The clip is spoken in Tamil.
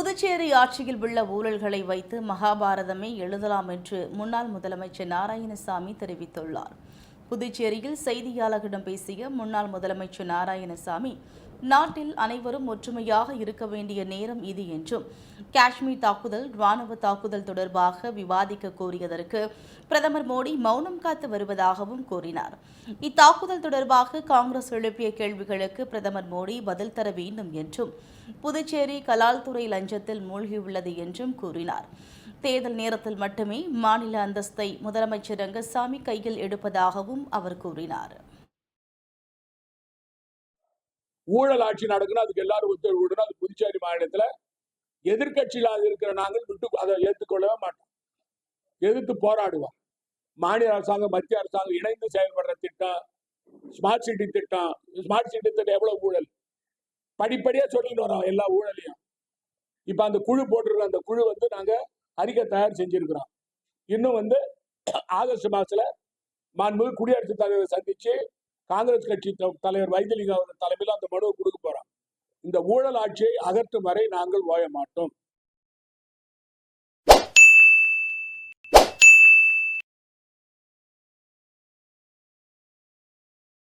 புதுச்சேரி ஆட்சியில் உள்ள ஊழல்களை வைத்து மகாபாரதமே எழுதலாம் என்று முன்னாள் முதலமைச்சர் நாராயணசாமி தெரிவித்துள்ளார். புதுச்சேரியில் செய்தியாளர்களிடம் பேசிய முன்னாள் முதலமைச்சர் நாராயணசாமி நாட்டில் அனைவரும் ஒற்றுமையாக இருக்க வேண்டிய நேரம் இது என்றும் காஷ்மீர் தாக்குதல் ராணுவ தாக்குதல் தொடர்பாக விவாதிக்க கோரியதற்கு பிரதமர் மோடி மௌனம் காத்து வருவதாகவும் கூறினார். இத்தாக்குதல் தொடர்பாக காங்கிரஸ் எழுப்பிய கேள்விகளுக்கு பிரதமர் மோடி பதில் தர வேண்டும் என்றும் புதுச்சேரி கலால்துறை லஞ்சத்தில் மூழ்கியுள்ளது என்றும் கூறினார். தேர்தல் நேரத்தில் மட்டுமே மாநில அந்தஸ்தை முதலமைச்சர் ரங்கசாமி கையில் எடுப்பதாகவும் அவர் கூறினார். ஊழல் ஆட்சி நடக்கணும் அதுக்கு எல்லாரும் ஒத்துழைப்பு விடணும் அது புதுச்சேரி மாநிலத்துல அது இருக்கிற நாங்கள் விட்டு அதை ஏற்றுக்கொள்ளவே மாட்டோம். எதிர்த்து போராடுவோம். மாநில அரசாங்கம் மத்திய அரசாங்கம் இணைந்து செயல்படுற திட்டம் ஸ்மார்ட் சிட்டி திட்டம் ஸ்மார்ட் சிட்டி திட்டம் எவ்வளவு ஊழல்? படிப்படியா சொல்லிட்டு வரோம் எல்லா ஊழலையும். இப்ப அந்த குழு போட்டிருக்கோம் அந்த குழு வந்து நாங்க அறிக்கை தயார் செஞ்சிருக்கிறோம். இன்னும் வந்து ஆகஸ்ட் மாசத்துல மாண்புமிகு குடியரசுத் தலைவர் சந்திச்சு காங்கிரஸ் கட்சி தலைவர் வைத்திலிங்கம் தலைமையில் அந்த மனுவை கொடுக்க போறான் இந்த ஊழல் ஆட்சியை அகற்றும் வரை நாங்கள் ஓய மாட்டோம்.